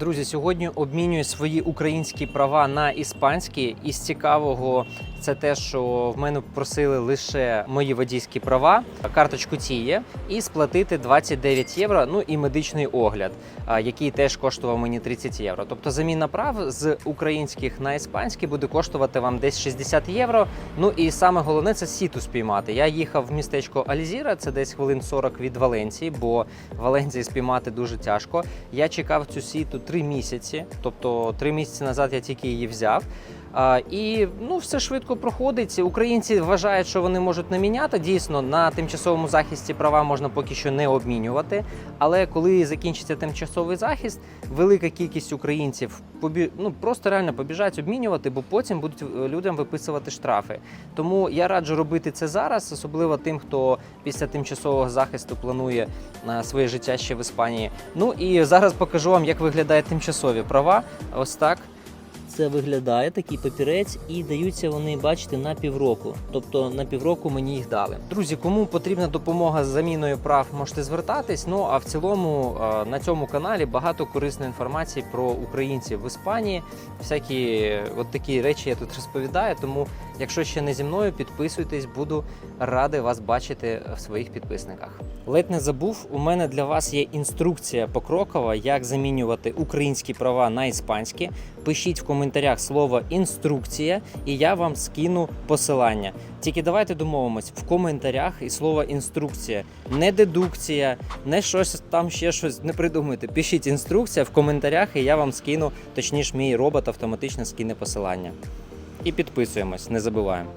Друзі, сьогодні обмінюю свої українські права на іспанські. І з цікавого це те, що в мене просили лише мої водійські права, карточку Тіє, і сплатити 29 євро. Ну і медичний огляд, який теж коштував мені 30 євро. Тобто заміна прав з українських на іспанські буде коштувати вам десь 60 євро. Ну і саме головне це сіту спіймати. Я їхав в містечко Альзіра, це десь хвилин 40 від Валенції, бо Валенції спіймати дуже тяжко. Я чекав цю сіту три місяці, тобто три місяці назад я тільки її взяв. І ну, все швидко проходить. Українці вважають, що вони можуть не міняти. Дійсно, на тимчасовому захисті права можна поки що не обмінювати. Але коли закінчиться тимчасовий захист, велика кількість українців побі... ну, просто реально побіжать обмінювати, бо потім будуть е, людям виписувати штрафи. Тому я раджу робити це зараз, особливо тим, хто після тимчасового захисту планує е, своє життя ще в Іспанії. Ну і зараз покажу вам, як виглядають тимчасові права. Ось так. Це виглядає такий папірець, і даються вони, бачите, на півроку. Тобто на півроку мені їх дали. Друзі, кому потрібна допомога з заміною прав, можете звертатись. Ну а в цілому на цьому каналі багато корисної інформації про українців в Іспанії. Всякі от такі речі я тут розповідаю. Тому, якщо ще не зі мною, підписуйтесь, буду радий вас бачити в своїх підписниках. Ледь не забув, у мене для вас є інструкція покрокова, як замінювати українські права на іспанські. Пишіть в коментарях слово інструкція, і я вам скину посилання. Тільки давайте домовимось в коментарях і слово інструкція, не дедукція, не щось там ще щось не придумайте. Пишіть інструкція в коментарях, і я вам скину, точніше, мій робот автоматично скине посилання. І підписуємось, не забуваємо.